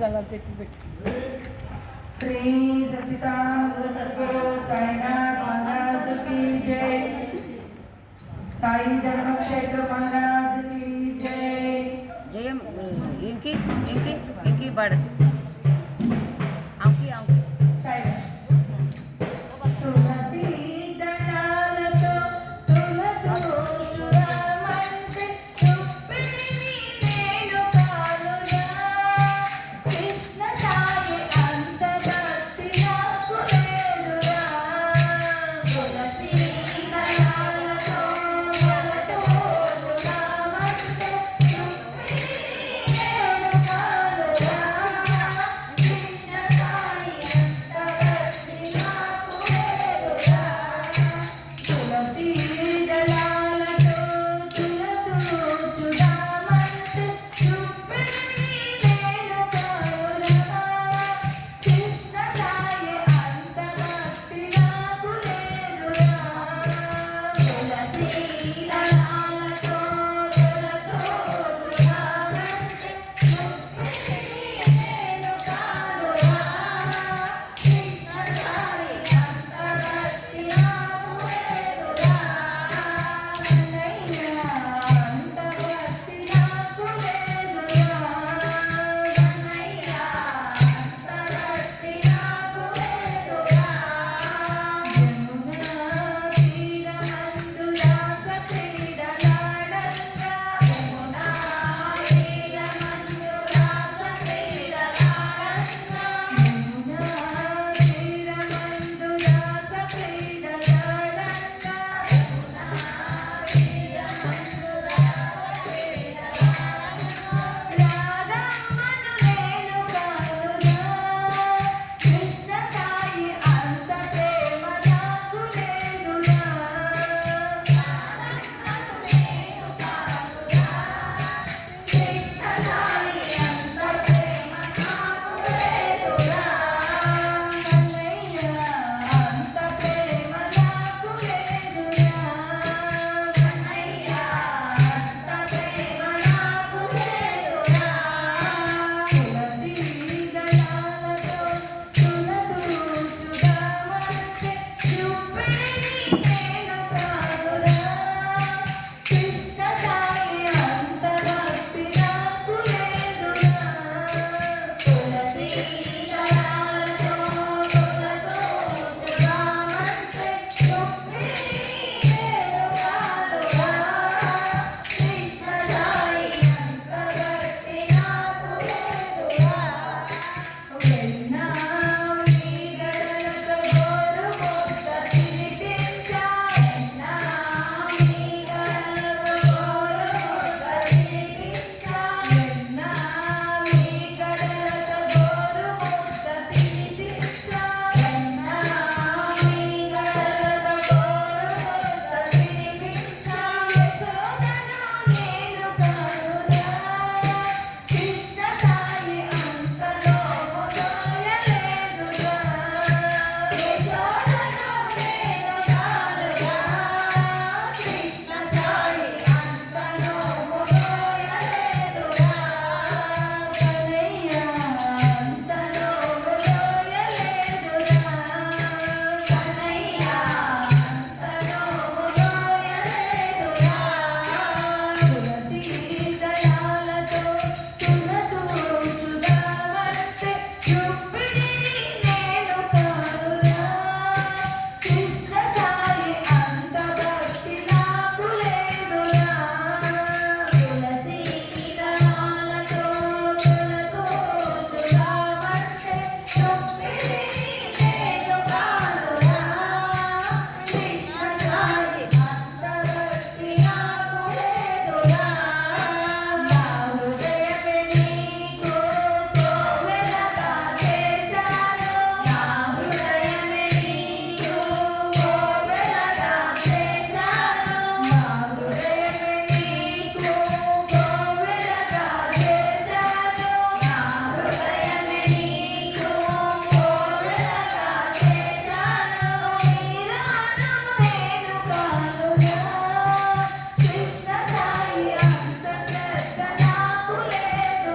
झाला ते श्री सचितानंद सद्गुरु साईनाथ महाराज की जय। साई धर्मक्षेत्र महाराज की जय। जय इनकी इनकी इनकी बढ़।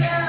Yeah.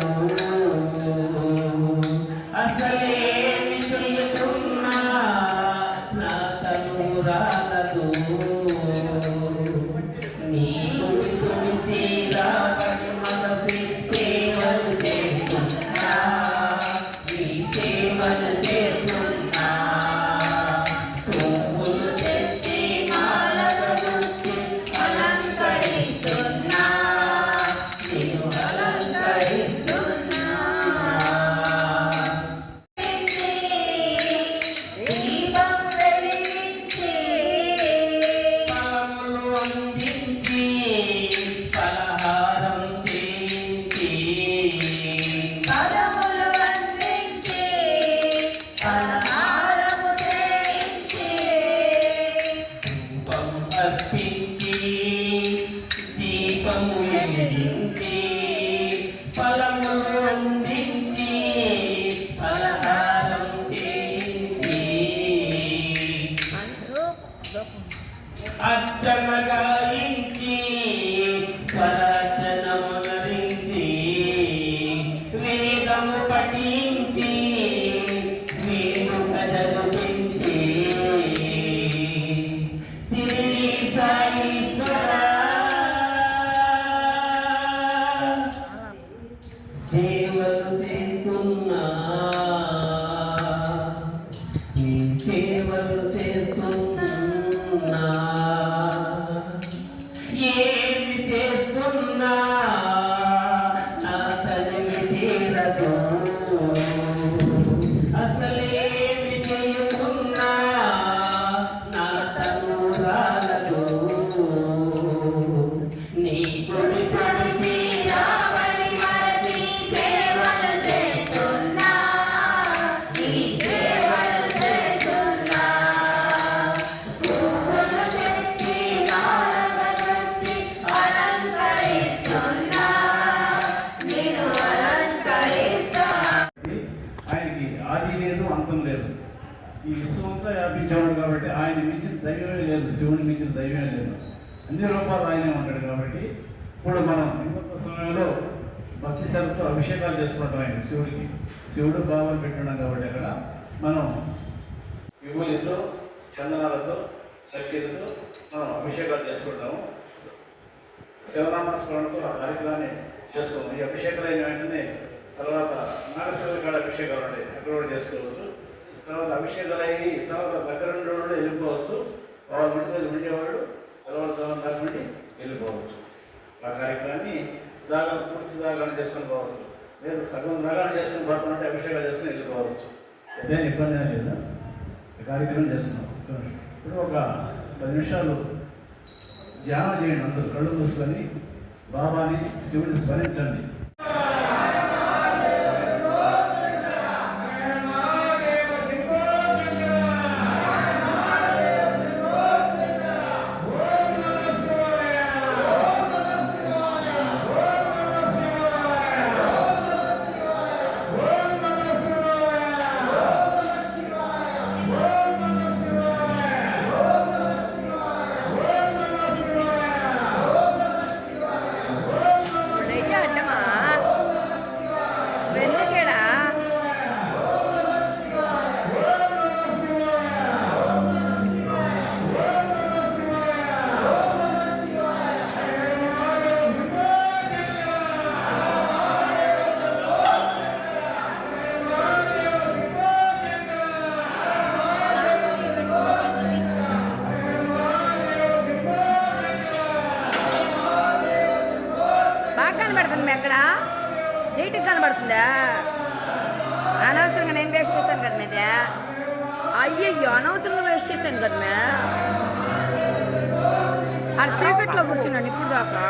Thank you. ఈ విశ్వంతో వ్యాపించేవాడు కాబట్టి ఆయన మించిన దైవమే లేదు శివుని మించిన దైవమే లేదు. అన్ని రూపాలు ఆయనే ఉంటాడు కాబట్టి ఇప్పుడు మనం ఇంకొక సమయంలో భక్తి శ్రద్ధతో అభిషేకాలు చేసుకుంటాం ఆయన శివుడికి. శివుడు భావాలు పెట్టున్నాం కాబట్టి అక్కడ మనం విభూతితో చందనాలతో శక్తిలతో మనం అభిషేకాలు చేసుకుంటాము. శివనామ స్మరణతో ఆ కార్యక్రమాన్ని చేసుకోము. ఈ అభిషేకాలు అయిన వెంటనే తర్వాత నాగశివ కాడ అభిషేకాలు ఉంటాయి. అక్కడ కూడా చేసుకోవచ్చు. తర్వాత అభిషేకాలు అయ్యి తర్వాత దగ్గర ఉండే వాళ్ళు వెళ్ళిపోవచ్చు. వాళ్ళు ఉంటే ఉండేవాళ్ళు తర్వాత దాని నుండి వెళ్ళిపోవచ్చు. ఆ కార్యక్రమాన్ని జాగ్రత్త పూర్తి జాగ్రత్త చేసుకొని పోవచ్చు. లేదు సగం జాగ్రత్త చేసుకుని పోతామంటే అభిషేకాలు చేసుకుని వెళ్ళిపోవచ్చు. ఏదైనా ఇబ్బంది ఏం లేదు? ఈ కార్యక్రమం చేస్తున్నాం. ఇప్పుడు ఒక పది నిమిషాలు ధ్యానం చేయండి అందరూ. కళ్ళు మూసుకొని బాబాని శివుని స్మరించండి. కనబడుతుందా? అనవసరంగా నేను వేస్ట్ చేశాను కదా మీద అయ్యయ్యో అనవసరంగా వేస్ట్ చేశాను కదా మే. ఆ చీకట్లో కూర్చున్నాను ఇప్పుడు దాకా.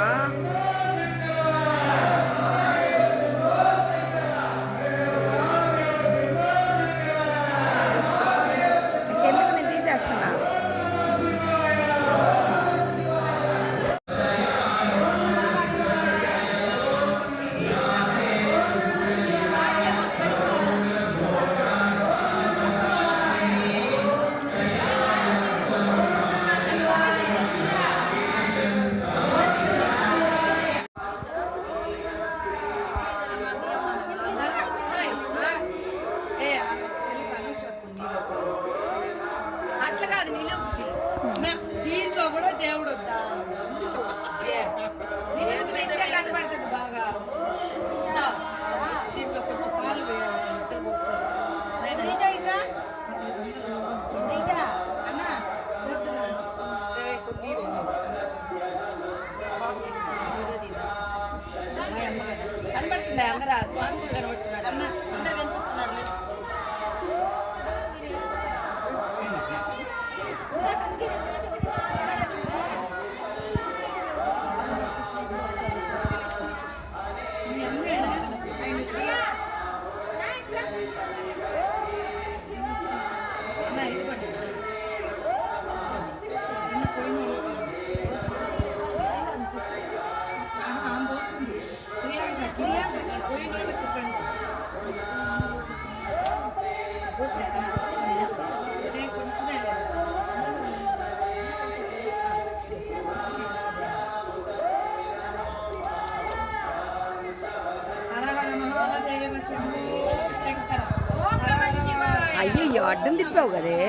ಹೋಗದೆ